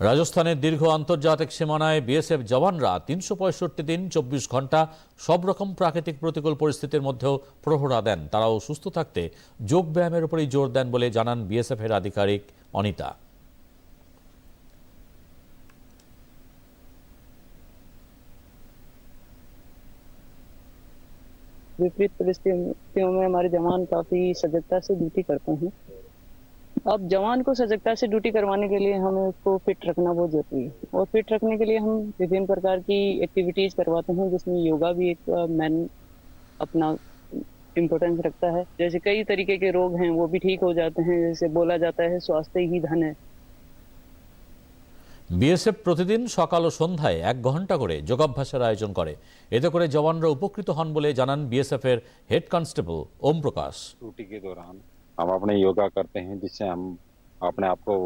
রাজস্থানের দীর্ঘ আন্তর্জাতিক সীমানায় বিএসএফ জওয়ানরা তিনশো পঁয়ষট্টি দিন চব্বিশ ঘন্টা সব রকম প্রাকৃতিক প্রতিকূল পরিস্থিতির মধ্যেও প্রহরা দেন তারাও সুস্থ থাকতে যোগ ব্যায়ামের উপরেই জোর দেন বলে জানান বিএসএফের আধিকারিক অনিতা विपरीत परिस्थितियों में हमारे जवान काफी सजगता से ड्यूटी करते हैं अब जवान को सजगता से ड्यूटी करवाने के लिए हमें उसको फिट रखना बहुत जरूरी है और फिट रखने के लिए हम विभिन्न प्रकार की एक्टिविटीज करवाते हैं जिसमें योगा भी एक मैन अपना इम्पोर्टेंस रखता है जैसे कई तरीके के रोग हैं वो भी ठीक हो जाते हैं जैसे बोला जाता है स्वास्थ्य ही धन है বিএসএফ প্রতিদিন সকাল ও সন্ধ্যায় এক ঘন্টা করে যোগাভ্যাসের আয়োজন করে এতে করে জওয়ানরা উপকৃত হন বলে জানান বিএসএফ এর head constable Om Prakash duty के दौरान हम अपने योगा करते हैं जिससे हम अपने आप को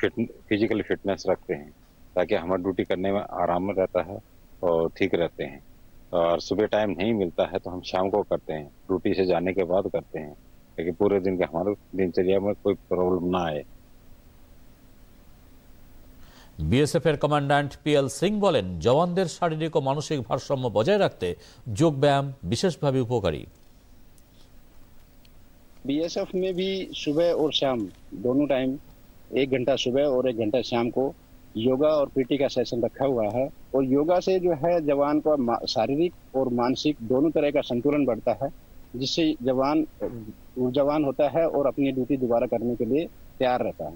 फिट फिजिकल फिटनेस रखते हैं ताकि हमें ड्यूटी करने में आराम रहता है और ठीक रहते हैं और सुबह टाइम नहीं मिलता है तो हम शाम को करते हैं ड्यूटी से जाने के बाद करते हैं ताकि पूरे दिन के हमारे दिनचर्या में कोई प्रॉब्लम ना आए বিএসএফ এর কমান্ড্যান্ট পিএল সিং বলেন জওয়ানদের শারীরিক ও মানসিক ভারসাম্য বজায় রাখতে যোগব্যায়াম বিশেষভাবে উপকারী बीएसएफ में भी सुबह और शाम दोनों टाइम एक घंटा सुबह और एक घंटा शाम को योगा और पीटी का सेशन रखा हुआ है। और योगा से जो है, जवान का शारीरिक और मानसिक दोनों तरह का संतुलन बढ़ता है, जिससे जवान ऊर्जावान होता है और अपनी ड्यूटी दोबारा करने के लिए तैयार रहता है।